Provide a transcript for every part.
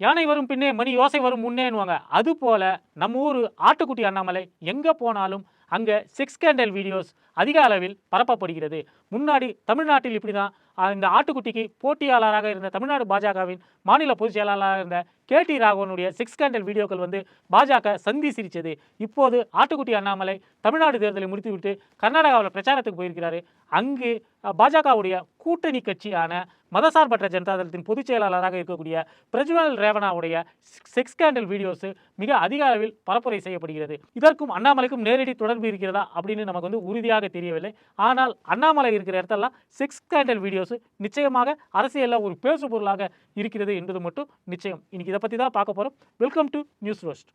யானை வரும் பின்னே மணி யோசை வரும் முன்னேன்னுவாங்க. அது போல நம்ம ஊர் ஆட்டுக்குட்டி அண்ணாமலை எங்கே போனாலும் அங்கே சிக்ஸ் கேண்டல் வீடியோஸ் அதிக அளவில் பரப்பப்படுகிறது. முன்னாடி தமிழ்நாட்டில் இப்படி தான் இந்த ஆட்டுக்குட்டிக்கு போட்டியாளராக இருந்த தமிழ்நாடு பாஜகவின் மாநில பொதுச் செயலாளராக இருந்த கே டி ராகவனுடைய சிக்ஸ் கேண்டல் வீடியோக்கள் வந்து பாஜக சந்தி சிரித்தது இப்போது ஆட்டுக்குட்டி அண்ணாமலை தமிழ்நாடு தேர்தலை முடித்துவிட்டு கர்நாடகாவில் பிரச்சாரத்துக்கு போயிருக்கிறாரு. அங்கு பாஜகவுடைய கூட்டணி கட்சியான மதசார்பற்ற ஜனதாதளத்தின் பொதுச் செயலாளராக இருக்கக்கூடிய பிரஜ்வல் ரேவனாவுடைய செக்ஸ் ஸ்கேண்டல் வீடியோஸ் மிக அதிக அளவில் பரப்புரை செய்யப்படுகிறது. இதற்கும் அண்ணாமலைக்கும் நேரடி தொடர்பு இருக்கிறதா அப்படின்னு நமக்கு வந்து உறுதியாக தெரியவில்லை. ஆனால் அண்ணாமலை இருக்கிற இடத்தெல்லாம் செக்ஸ் ஸ்கேண்டல் வீடியோஸ் நிச்சயமாக அரசியலில் ஒரு பேசு பொருளாக இருக்கிறது என்பது மட்டும் நிச்சயம். இன்னைக்கு இதை பற்றி தான் பார்க்க போகிறோம் welcome to news roast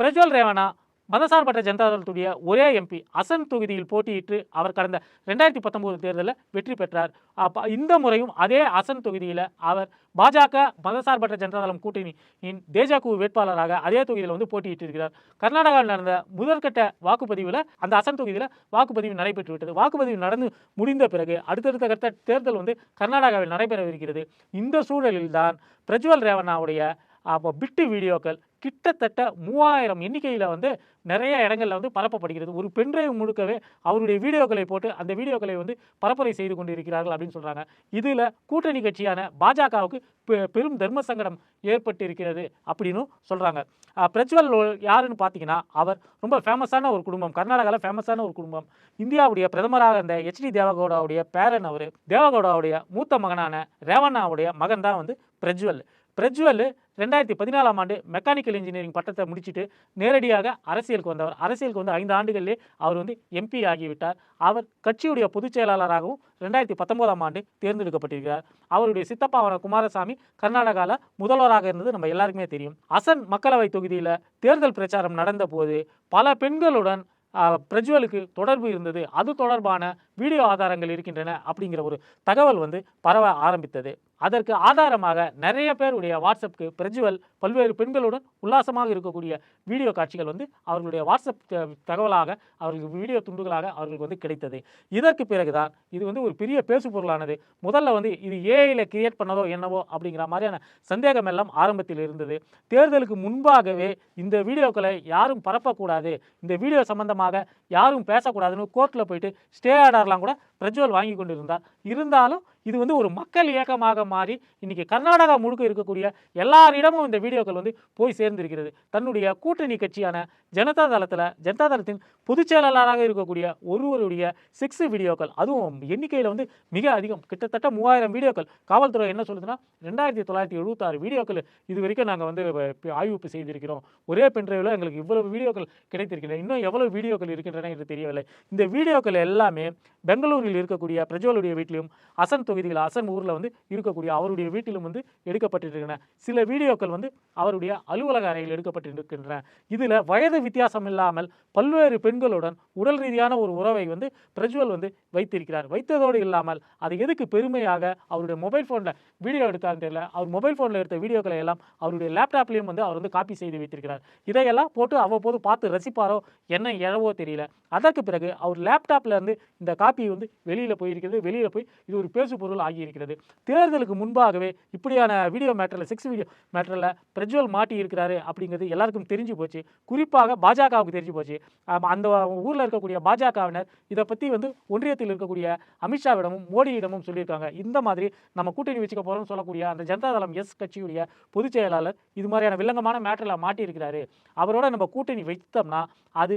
Prajwal Revanna மதசார்பற்ற ஜனதாதளத்துடைய ஒரே எம்பி அசன் தொகுதியில் போட்டியிட்டு அவர் கடந்த ரெண்டாயிரத்தி பத்தொம்போது தேர்தலில் வெற்றி பெற்றார். அப்போ இந்த முறையும் அதே அசன் தொகுதியில் அவர் பாஜக மதசார்பற்ற ஜனதாதளம் கூட்டணியின் தேஜாக்கு வேட்பாளராக அதே தொகுதியில் வந்து போட்டியிட்டு இருக்கிறார். கர்நாடகாவில் நடந்த முதற்கட்ட வாக்குப்பதிவில் அந்த அசன் தொகுதியில் வாக்குப்பதிவு நடைபெற்று விட்டது. வாக்குப்பதிவு நடந்து முடிந்த பிறகு அடுத்தடுத்த கட்ட தேர்தல் வந்து கர்நாடகாவில் நடைபெறவிருக்கிறது. இந்த சூழலில்தான் பிரஜ்வல் ரேவண்ணாவுடைய அப்போ பிட்டு வீடியோக்கள் கிட்டத்தட்ட மூவாயிரம் எண்ணிக்கையில் வந்து நிறைய இடங்களில் வந்து பரப்பப்படுகிறது. ஒரு பென்ட்ரைவ் முழுக்கவே அவருடைய வீடியோக்களை போட்டு அந்த வீடியோக்களை வந்து பரப்புரை செய்து கொண்டு இருக்கிறார்கள் அப்படின்னு சொல்கிறாங்க இதில் கூட்டணி கட்சியான பாஜகவுக்கு பெ- பெரும் தர்ம சங்கடம் ஏற்பட்டு இருக்கிறது அப்படின்னு சொல்கிறாங்க பிரஜ்வல் யாருன்னு பார்த்தீங்கன்னா அவர் ரொம்ப ஃபேமஸான ஒரு குடும்பம். கர்நாடகாவில் ஃபேமஸான ஒரு குடும்பம். இந்தியாவுடைய பிரதமராக இருந்த ஹெச்டி தேவகவுடாவுடைய பேரன் அவர் தேவகவுடாவுடைய மூத்த மகனான ரேவண்ணாவுடைய மகன் தான் வந்து பிரஜ்வல். பிரஜ்வல் ரெண்டாயிரத்தி பதினாலாம் ஆண்டு மெக்கானிக்கல் இன்ஜினியரிங் பட்டத்தை முடிச்சுட்டு நேரடியாக அரசியலுக்கு வந்தவர். அரசியலுக்கு வந்து ஐந்து ஆண்டுகளிலே அவர் வந்து எம்பி ஆகிவிட்டார். அவர் கட்சியுடைய பொதுச் செயலாளராகவும் ரெண்டாயிரத்தி பத்தொன்பதாம் ஆண்டு தேர்ந்தெடுக்கப்பட்டிருக்கிறார். அவருடைய சித்தப்பாவான குமாரசாமி கர்நாடகாவில் முதல்வராக இருந்தது நம்ம எல்லாருக்குமே தெரியும். அசன் மக்களவை தொகுதியில் தேர்தல் பிரச்சாரம் நடந்தபோது பல பெண்களுடன் பிரஜ்வலுக்கு தொடர்பு இருந்தது. அது தொடர்பான வீடியோ ஆதாரங்கள் இருக்கின்றன அப்படிங்கிற ஒரு தகவல் வந்து பரவ ஆரம்பித்தது. அதற்கு ஆதாரமாக நிறைய பேருடைய வாட்ஸ்அப்புக்கு பிரஜுவல் பல்வேறு பெண்களுடன் உல்லாசமாக இருக்கக்கூடிய வீடியோ காட்சிகள் வந்து அவர்களுடைய வாட்ஸ்அப் தகவலாக அவர்களுக்கு வீடியோ துண்டுகளாக அவர்களுக்கு வந்து கிடைத்தது. இதற்கு பிறகுதான் இது வந்து ஒரு பெரிய பேசு பொருளானது. முதல்ல வந்து இது ஏஐயில் கிரியேட் பண்ணதோ என்னவோ அப்படிங்கிற மாதிரியான சந்தேகம் எல்லாம் ஆரம்பத்தில் இருந்தது. தேர்தலுக்கு முன்பாகவே இந்த வீடியோக்களை யாரும் பரப்பக்கூடாது. இந்த வீடியோ சம்பந்தமாக யாரும் பேசக்கூடாதுன்னு கோர்ட்டில் போயிட்டு ஸ்டே ஆர்டர்லாம் கூட பிரஜுவல் வாங்கி கொண்டு இருந்தார் இருந்தாலும் இது வந்து ஒரு மக்கள் இயக்கமாக மாறி இன்றைக்கி கர்நாடகா முழுக்க இருக்கக்கூடிய எல்லாரிடமும் இந்த வீடியோக்கள் வந்து போய் சேர்ந்திருக்கிறது. தன்னுடைய கூட்டணி கட்சியான ஜனதா தளத்தில் ஜனதா தளத்தின் பொதுச் செயலாளராக இருக்கக்கூடிய ஒருவருடைய சிக்ஸ் வீடியோக்கள். அதுவும் எண்ணிக்கையில் வந்து மிக அதிகம். கிட்டத்தட்ட மூவாயிரம் வீடியோக்கள். காவல்துறை என்ன சொல்லுதுன்னா ரெண்டாயிரத்தி தொள்ளாயிரத்தி எழுபத்தாறு வீடியோக்கள் இது வரைக்கும் நாங்கள் வந்து வ- ஆய்வு செய்திருக்கிறோம். ஒரே பென்ட்ரைவில் எங்களுக்கு இவ்வளவு வீடியோக்கள் கிடைத்திருக்கின்றன இன்னும் எவ்வளவு வீடியோக்கள் இருக்கின்றன என்று தெரியவில்லை. இந்த வீடியோக்கள் எல்லாமே பெங்களூரில் இருக்கக்கூடிய பிரஜோலுடைய வீட்டிலும் அசன் பகுதியில் அசன் ஊரில் வந்து இருக்கக்கூடிய அவருடைய வீட்டிலும் வந்து எடுக்கப்பட்டிருக்கின்றன. சில வீடியோக்கள் வந்து அவருடைய அலுவலக அறையில் எடுக்கப்பட்டிருக்கின்றன. இதில் வயது வித்தியாசம் இல்லாமல் பல்வேறு பெண்களுடன் உடல் ரீதியான ஒரு உறவை வந்து பிரஜ்வல் வந்து வைத்திருக்கிறார். வைத்ததோடு இல்லாமல் அதை எதுக்கு பெருமையாக அவருடைய மொபைல் ஃபோனில் வீடியோ எடுத்தான்னு தெரியல. அவர் மொபைல் ஃபோனில் எடுத்த வீடியோக்களை எல்லாம் அவருடைய லேப்டாப்லேயும் வந்து அவர் வந்து காப்பி செய்து வைத்திருக்கிறார். இதையெல்லாம் போட்டு அவ்வப்போது பார்த்து ரசிப்பாரோ என்ன எழவோ தெரியல. அதற்கு பிறகு அவர் லேப்டாப்லேருந்து இந்த காப்பி வந்து வெளியில் போயிருக்கிறது. வெளியில் போய் இது ஒரு பேசு பொருள் ஆகியிருக்கிறது. தேர்தலுக்கு முன்பாகவே இப்படியான வீடியோ மேட்டரில் செக்ஸ் வீடியோ மேட்டரில் பிரஜ்வல் மாட்டி இருக்கிறாரு அப்படிங்கிறது எல்லாருக்கும் தெரிஞ்சு போச்சு. குறிப்பாக பாஜகவுக்கு தெரிஞ்சு போச்சு. அந்த ஊரில் இருக்கக்கூடிய பாஜகவினர் இதை பற்றி வந்து ஒன்றியத்தில் இருக்கக்கூடிய அமித்ஷாவிடமும் மோடியிடமும் சொல்லியிருக்காங்க. இந்த மாதிரி நம்ம கூட்டணி வச்சுக்க போகிறோம்னு சொல்லக்கூடிய அந்த ஜனதாதளம் எஸ் கட்சியுடைய பொதுச் செயலாளர் இது மாதிரியான வில்லங்கமான மேட்டரில் மாட்டியிருக்கிறாரு. அவரோட நம்ம கூட்டணி வைத்தோம்னா அது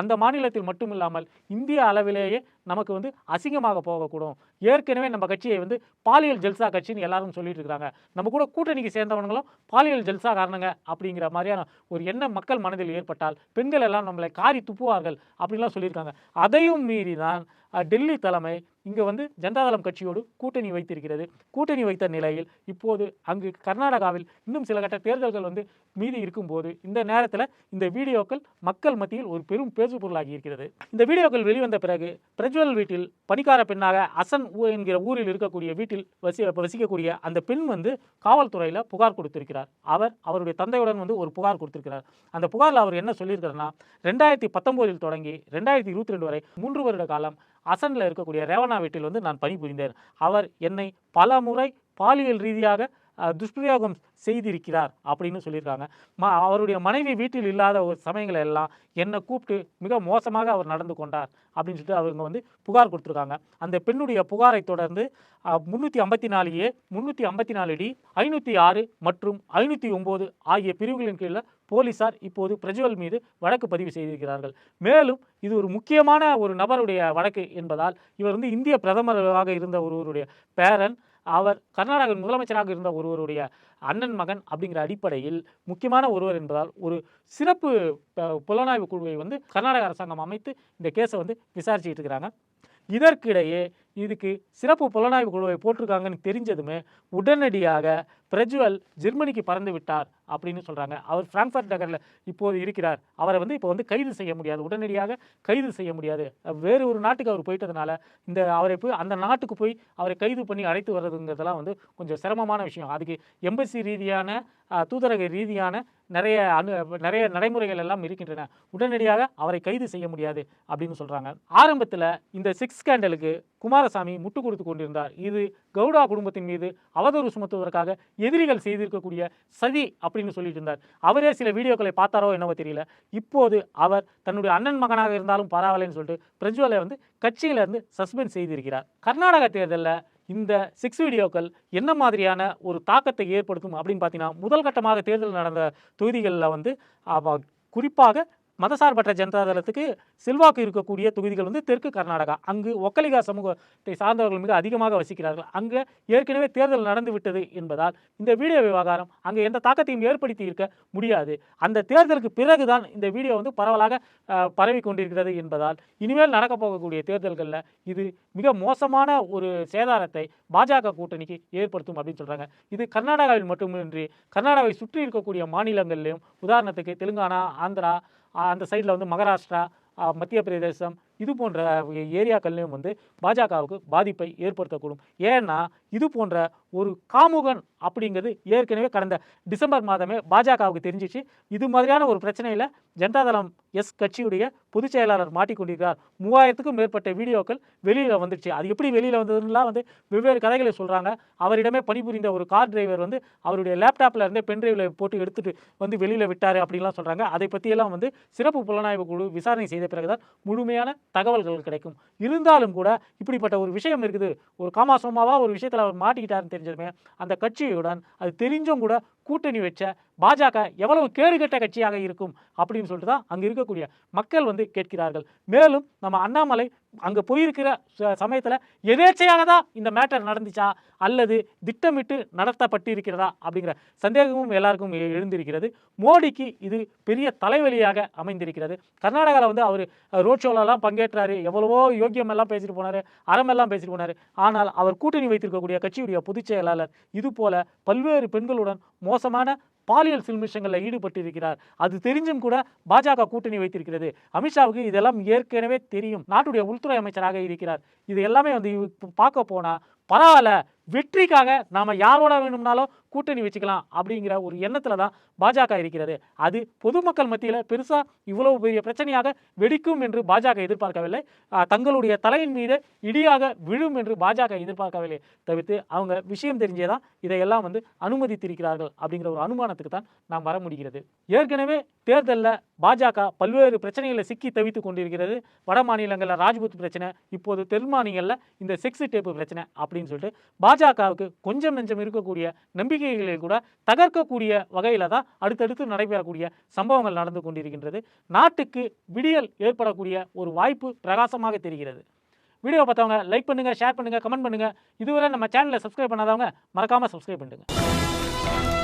அந்த மாநிலத்தில் மட்டும் இல்லாமல் இந்திய அளவிலேயே நமக்கு வந்து அசிங்கமாக போகக்கூடும். ஏற்கனவே நம்ம கட்சியை வந்து பாலியல் ஜல்சா கட்சின்னு எல்லாரும் சொல்லிட்டு இருக்காங்க. நம்ம கூட கூட்டணிக்கு சேர்ந்தவங்களும் பாலியல் ஜல்சா காரணங்க அப்படிங்கிற மாதிரியான ஒரு எண்ணம் மக்கள் மனதில் ஏற்பட்டால் பெண்கள் எல்லாம் நம்மளை காரி துப்புவார்கள் அப்படின்லாம் சொல்லியிருக்காங்க. அதையும் மீறி தான் டெல்லி தலைமை இங்கே வந்து ஜனதாதளம் கட்சியோடு கூட்டணி வைத்திருக்கிறது. கூட்டணி வைத்த நிலையில் இப்போது அங்கு கர்நாடகாவில் இன்னும் சில கட்ட தேர்தல்கள் வந்து மீதி இருக்கும்போது இந்த நேரத்தில் இந்த வீடியோக்கள் மக்கள் மத்தியில் ஒரு பெரும் பேசு பொருளாகி இருக்கிறது. இந்த வீடியோக்கள் வெளிவந்த பிறகு பிரஜ்வல் வீட்டில் பணிக்கார பெண்ணாக அசன் ஊ- என்கிற ஊரில் இருக்கக்கூடிய வீட்டில் வசி வசிக்கக்கூடிய அந்த பெண் வந்து காவல்துறையில் புகார் கொடுத்திருக்கிறார். அவர் அவருடைய தந்தையுடன் வந்து ஒரு புகார் கொடுத்திருக்கிறார். அந்த புகாரில் அவர் என்ன சொல்லியிருக்கிறார்னா ரெண்டாயிரத்தி பத்தொம்போதில் தொடங்கி ரெண்டாயிரத்தி இருபத்தி ரெண்டு வரை மூன்று வருட காலம் அசனில் இருக்கக்கூடிய ரேவணா வீட்டில் வந்து நான் பணிபுரிந்தேன். அவர் என்னை பல முறை பாலியல் ரீதியாக துஷ்பிரயோகம் செய்திருக்கிறார் அப்படின்னு சொல்லியிருக்காங்க. ம அவருடைய மனைவி வீட்டில் இல்லாத ஒரு சமயங்கள் எல்லாம் என்னை கூப்பிட்டு மிக மோசமாக அவர் நடந்து கொண்டார் அப்படின்னு சொல்லிட்டு அவங்க வந்து புகார் கொடுத்துருக்காங்க. அந்த பெண்ணுடைய புகாரை தொடர்ந்து முந்நூற்றி ஐம்பத்தி நாலு ஏ முந்நூற்றி ஐம்பத்தி நாலு டி ஐநூற்றி ஆறு மற்றும் ஐநூற்றி ஒம்பது ஆகிய பிரிவுகளின் கீழே போலீசார் இப்போது பிரஜ்வல் மீது வழக்கு பதிவு செய்திருக்கிறார்கள். மேலும் இது ஒரு முக்கியமான ஒரு நபருடைய வழக்கு என்பதால் இவர் வந்து இந்திய பிரதமராக இருந்த ஒருவருடைய பேரன் அவர் கர்நாடக முதலமைச்சராக இருந்த ஒருவருடைய அண்ணன் மகன் அப்படிங்கிற அடிப்படையில் முக்கியமான ஒருவர் என்பதால் ஒரு சிறப்பு ப- புலனாய்வு குழுவை வந்து கர்நாடக அரசாங்கம் அமைத்து இந்த கேஸை வந்து விசாரிச்சுட்டு இருக்கிறாங்க. இதற்கிடையே இதுக்கு சிறப்பு புலனாய்வு குழுவை போட்டிருக்காங்கன்னு தெரிஞ்சதுமே உடனடியாக பிரஜ்வல் ஜெர்மனிக்கு பறந்து விட்டார் அப்படின்னு சொல்கிறாங்க அவர் ஃப்ராங்க்ஃபர்ட் நகரில் இப்போது இருக்கிறார். அவரை வந்து இப்போ வந்து கைது செய்ய முடியாது. உடனடியாக கைது செய்ய முடியாது. வேறு ஒரு நாட்டுக்கு அவர் போயிட்டதுனால இந்த அவரை போய் அந்த நாட்டுக்கு போய் அவரை கைது பண்ணி அழைத்து வர்றதுங்கிறதெல்லாம் வந்து கொஞ்சம் சிரமமான விஷயம். அதுக்கு எம்பசி ரீதியான தூதரக ரீதியான நிறைய அனு நிறைய நடைமுறைகள் எல்லாம் இருக்கின்றன. உடனடியாக அவரை கைது செய்ய முடியாது அப்படின்னு சொல்கிறாங்க ஆரம்பத்தில் இந்த சிக்ஸ் ஸ்கேண்டலுக்கு குமாரசாமி முட்டு கொடுத்து கொண்டிருந்தார். இது கவுடா குடும்பத்தின் மீது அவதூறு சுமத்துவதற்காக எதிரிகள் செய்திருக்கக்கூடிய சதி அப்படின்னு சொல்லிட்டு இருந்தார். அவரே சில வீடியோக்களை பார்த்தாரோ என்னவோ தெரியல. இப்போது அவர் தன்னுடைய அண்ணன் மகனாக இருந்தாலும் பரவாயில்லைன்னு சொல்லிட்டு பிரஜ்வலை வந்து கட்சியிலிருந்து சஸ்பெண்ட் செய்திருக்கிறார். கர்நாடக தேர்தலில் இந்த சிக்ஸ் வீடியோக்கள் என்ன மாதிரியான ஒரு தாக்கத்தை ஏற்படுத்தும் அப்படின்னு பார்த்தீங்கன்னா முதல் கட்டமாக தேர்தல் நடந்த தொகுதிகளில் வந்து குறிப்பாக மதசார்பற்ற ஜனதா தளத்துக்கு செல்வாக்கு இருக்கக்கூடிய தொகுதிகள் வந்து தெற்கு கர்நாடகா. அங்கு ஒக்கலிகா சமூகத்தை சார்ந்தவர்கள் மிக அதிகமாக வசிக்கிறார்கள். அங்கே ஏற்கனவே தேர்தல் நடந்து விட்டது என்பதால் இந்த வீடியோ விவகாரம் அங்கே எந்த தாக்கத்தையும் ஏற்படுத்தி இருக்க முடியாது. அந்த தேர்தலுக்கு பிறகுதான் இந்த வீடியோ வந்து பரவலாக பரவி கொண்டிருக்கிறது என்பதால் இனிமேல் நடக்கப் போகக்கூடிய தேர்தல்களில் இது மிக மோசமான ஒரு சேதாரத்தை பாஜக கூட்டணிக்கு ஏற்படுத்தும் அப்படின்னு சொல்கிறாங்க இது கர்நாடகாவில் மட்டுமின்றி கர்நாடகாவை சுற்றி இருக்கக்கூடிய மாநிலங்களிலும் உதாரணத்துக்கு தெலுங்கானா ஆந்திரா அந்த சைடில் வந்து மகாராஷ்டிரா மத்திய பிரதேசம் இது போன்ற ஏரியாக்கள்லையும் வந்து பாஜகவுக்கு பாதிப்பை ஏற்படுத்தக்கூடும். ஏன்னா இது போன்ற ஒரு காமுகன் அப்படிங்கிறது ஏற்கனவே கடந்த டிசம்பர் மாதமே பாஜகவுக்கு தெரிஞ்சிச்சு. இது மாதிரியான ஒரு பிரச்சனையில் ஜனதாதளம் எஸ் கட்சியுடைய பொதுச் செயலாளர் மாட்டிக்கொண்டிருக்கிறார். மூவாயிரத்துக்கும் மேற்பட்ட வீடியோக்கள் வெளியில் வந்துடுச்சு. அது எப்படி வெளியில் வந்ததுன்னா வந்து வெவ்வேறு கதைகளை சொல்கிறாங்க அவரிடமே பணிபுரிந்த ஒரு கார் டிரைவர் வந்து அவருடைய லேப்டாப்பில் இருந்தே பென்ட்ரைவில் போட்டு எடுத்துகிட்டு வந்து வெளியில் விட்டார் அப்படின்லாம் சொல்கிறாங்க அதை பற்றியெல்லாம் வந்து சிறப்பு புலனாய்வு குழு விசாரணை செய்த பிறகுதான் முழுமையான தகவல்கள் கிடைக்கும். இருந்தாலும் கூட இப்படிப்பட்ட ஒரு விஷயம் இருக்குது. ஒரு காமாசோமாவா ஒரு விஷயத்தில் அவர் மாட்டிக்கிட்டாருன்னு தெரிஞ்சதுமே அந்த கட்சியுடன் அது தெரிஞ்சும் கூட கூட்டணி வச்ச பாஜக எவ்வளவு கேடுகெட்ட கட்சியாக இருக்கும் அப்படின்னு சொல்லிட்டு தான் அங்கே இருக்கக்கூடிய மக்கள் வந்து கேட்கிறார்கள். மேலும் நம்ம அண்ணாமலை அங்கே போயிருக்கிற சமயத்தில் எதேச்சையாக தான் இந்த மேட்டர் நடந்துச்சா? அல்லது திட்டமிட்டு நடத்தப்பட்டு இருக்கிறதா அப்படிங்கிற சந்தேகமும் எல்லாருக்கும் எழுந்திருக்கிறது. மோடிக்கு இது பெரிய தலைவலியாக அமைந்திருக்கிறது. கர்நாடகாவில் வந்து அவர் ரோட் ஷோலெல்லாம் பங்கேற்றாரு. எவ்வளவோ யோக்கியம் எல்லாம் பேசிட்டு போனார். அறமெல்லாம் பேசிட்டு போனார். ஆனால் அவர் கூட்டணி வைத்திருக்கக்கூடிய கட்சியுடைய பொதுச் செயலாளர் இது போல பல்வேறு பெண்களுடன் மோசமான பாலியல் சில்மிஷங்களில் ஈடுபட்டிருக்கிறார். அது தெரிஞ்சும் கூட பாஜக கூட்டணி வைத்திருக்கிறது. அமித்ஷாவுக்கு இதெல்லாம் ஏற்கனவே தெரியும். நாட்டுடைய உள்துறை அமைச்சராக இருக்கிறார். இது எல்லாமே வந்து பார்க்க போனால் பரவாயில்ல. வெற்றிக்காக நாம் யாரோட வேணும்னாலும் கூட்டணி வச்சுக்கலாம் அப்படிங்கிற ஒரு எண்ணத்தில் தான் பாஜக இருக்கிறது. அது பொதுமக்கள் மத்தியில் பெருசாக இவ்வளவு பெரிய பிரச்சனையாக வெடிக்கும் என்று பாஜக எதிர்பார்க்கவில்லை. தங்களுடைய தலையின் மீது இடியாக விழும் என்று பாஜக எதிர்பார்க்கவில்லை. தவிர்த்து அவங்க விஷயம் தெரிஞ்சே தான் இதையெல்லாம் வந்து அனுமதித்திருக்கிறார்கள் அப்படிங்கிற ஒரு அனுமானத்துக்கு தான் நாம் வர முடிகிறது. ஏற்கனவே தேர்தலில் பாஜக பல்வேறு பிரச்சனைகளை சிக்கி தவித்து கொண்டிருக்கிறது. வட மாநிலங்களில் ராஜ்புத் பிரச்சனை இப்போது தென் மாநிலங்களில் இந்த செக்ஸ் டேப்பு பிரச்சனை அப்படின்னு சொல்லிட்டு பாஜகவுக்கு கொஞ்சம் நெஞ்சம் இருக்கக்கூடிய நம்பிக்கைகளை கூட தகர்க்கக்கூடிய வகையில் தான் அடுத்தடுத்து நடைபெறக்கூடிய சம்பவங்கள் நடந்து கொண்டிருக்கின்றது. நாட்டுக்கு விடியல் ஏற்படக்கூடிய ஒரு வாய்ப்பு பிரகாசமாக தெரிகிறது. வீடியோ பார்த்தவங்க லைக் பண்ணுங்க ஷேர் பண்ணுங்க கமெண்ட் பண்ணுங்கள் இதுவரை நம்ம சேனலை சப்ஸ்கிரைப் பண்ணாதவங்க மறக்காமல் சப்ஸ்கிரைப் பண்ணுங்கள்